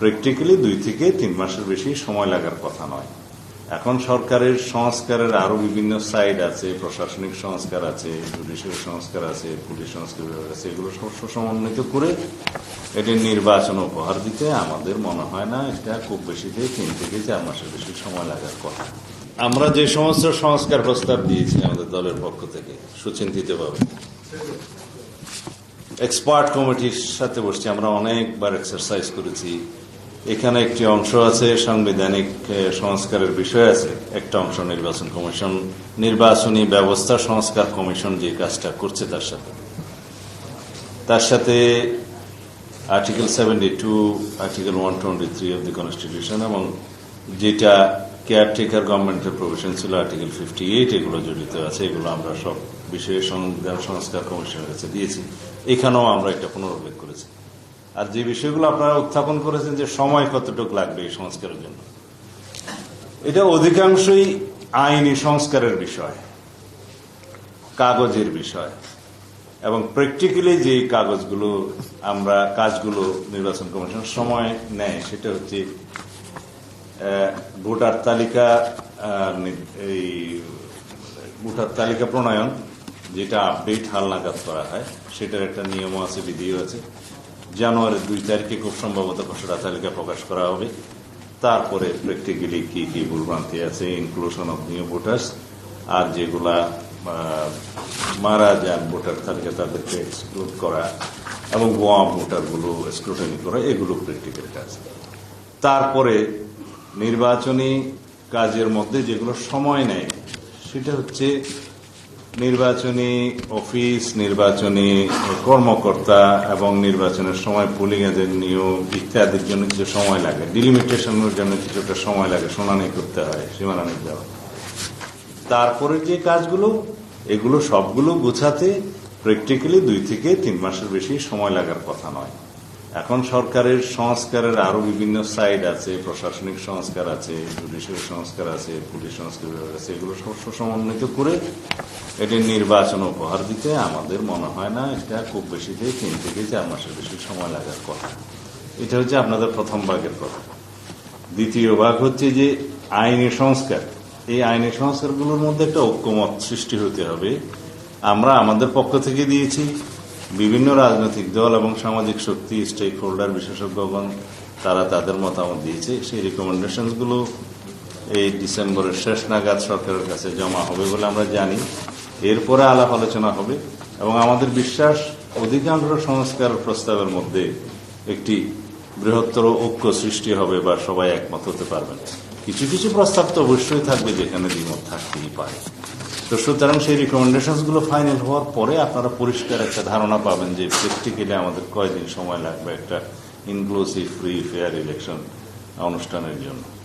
Practically দুই থেকে তিন মাসের বেশি সময় লাগার কথা নয়। এখন সরকারের সংস্কারের আরও বিভিন্ন সাইড আছে, প্রশাসনিক সংস্কার আছে জুডিশিয়াল সংস্কার আছে, পুলিশ সংস্কার বিভাগ আছে, এগুলো সব সমন্বিত করে এটি নির্বাচন উপহার দিতে আমাদের মনে হয় না এটা খুব বেশিতে তিন থেকে চার মাসের বেশি সময় লাগার কথা। আমরা যে সমস্ত সংস্কার প্রস্তাব দিয়েছি আমাদের দলের পক্ষ থেকে, সুচিন্তিতভাবে। এক্সপার্ট কমিটির সাথে বসছি, আমরা অনেকবার এক্সারসাইজ করেছি। এখানে একটি অংশ আছে, সাংবিধানিক সংস্কারের বিষয় আছে। একটা অংশ নির্বাচন কমিশন, নির্বাচনী ব্যবস্থা সংস্কার কমিশন যে কাজটা করছে তার সাথে। তার সাথে article seventy two, article one twenty three of the constitution এবং যেটা কেয়ারটেকার গভর্নমেন্টের প্রভিশন ছিল আর্টিকেল ফিফটি এইট, এগুলো জড়িত আছে, এগুলো আমরা সব বিষয়ে সংবিধান সংস্কার কমিশনের কাছে দিয়েছি। এখানেও আমরা এটা পুনরুল্লেখ করেছি। আর যে বিষয়গুলো আপনারা উত্থাপন করেছেন যে সময় কতটুকু লাগবে এই সংস্কারের জন্য, এটা অধিকাংশই আইনি সংস্কারের বিষয়, কাগজের বিষয়, এবং প্র্যাকটিক্যালি যে কাগজগুলো আমরা, কাজগুলো নির্বাচন কমিশন সময় নেয়, সেটা হচ্ছে ভোটার তালিকা এই ভোটার তালিকা প্রণয়ন, যেটা আপডেট হালনাগাদ করা হয়, সেটার একটা নিয়ম আছে, বিধিও আছে। জানুয়ারির দুই তারিখে খুব সম্ভবত খসড়া তালিকা প্রকাশ করা হবে। তারপরে প্র্যাকটিক্যালি কি কি ভুলভ্রান্তি আছে ইনক্লুশন অফ নিউ ভোটার্স আর যেগুলা মারা যান ভোটার তালিকা তাদেরকে এক্সক্লুড করা এবং গোয়া ভোটারগুলো স্ক্রুটনি করা, এগুলো প্র্যাকটিক্যাল কাজ তারপরে নির্বাচনী কাজের মধ্যে যেগুলো সময় নেয়, সেটা হচ্ছে নির্বাচনী অফিস, নির্বাচনী কর্মকর্তা এবং নির্বাচনের সময় পুলিং এজেন্ট নিয়োগ ইত্যাদির জন্য কিছু সময় লাগে। ডিলিমিটেশনের জন্য কিছুটা সময় লাগে, শুনানি করতে হয়, সীমানা দেওয়া তারপরে যে কাজগুলো, এগুলো সবগুলো গোছাতে প্র্যাকটিক্যালি দুই থেকে তিন মাসের বেশি সময় লাগার কথা নয়। এখন সরকারের সংস্কারের আরও বিভিন্ন সাইড আছে, প্রশাসনিক সংস্কার আছে জুডিশিয়াল সংস্কার আছে, পুলিশ সংস্কার আছে, এগুলো সব সমন্বিত করে এটি নির্বাচন উপহার দিতে আমাদের মনে হয় না, এটা খুব বেশি বেশিতে তিন থেকে চার মাসের বেশি সময় লাগার কথা। এটা হচ্ছে আপনাদের প্রথম ভাগের কথা। দ্বিতীয় ভাগ হচ্ছে যে আইনি সংস্কার। এই আইনি সংস্কারগুলোর মধ্যে একটা ঐক্যমত সৃষ্টি হতে হবে। আমরা আমাদের পক্ষ থেকে দিয়েছি। বিভিন্ন রাজনৈতিক দল এবং সামাজিক শক্তি স্টেক হোল্ডার বিশেষজ্ঞগণ, তারা তাদের মতামত দিয়েছে। সেই রিকমেন্ডেশনগুলো এই ডিসেম্বরের শেষ নাগাদ সরকারের কাছে জমা হবে বলে আমরা জানি। এরপরে আলাপ আলোচনা হবে এবং আমাদের বিশ্বাস অধিকাংশ সংস্কার প্রস্তাবের মধ্যে একটি বৃহত্তর ঐক্য সৃষ্টি হবে বা সবাই একমত হতে পারবেন কিছু কিছু প্রস্তাব তো অবশ্যই থাকবে যেখানে দ্বিমত থাকতেই পারে। তো সুতরাং সেই রিকমেন্ডেশনগুলো ফাইনাল হওয়ার পরে আপনারা পরিষ্কার একটা ধারণা পাবেন যে প্র্যাকটিক্যালি আমাদের কয়দিন সময় লাগবে একটা ইনক্লুসিভ ফ্রি ফেয়ার ইলেকশন অনুষ্ঠানের জন্য।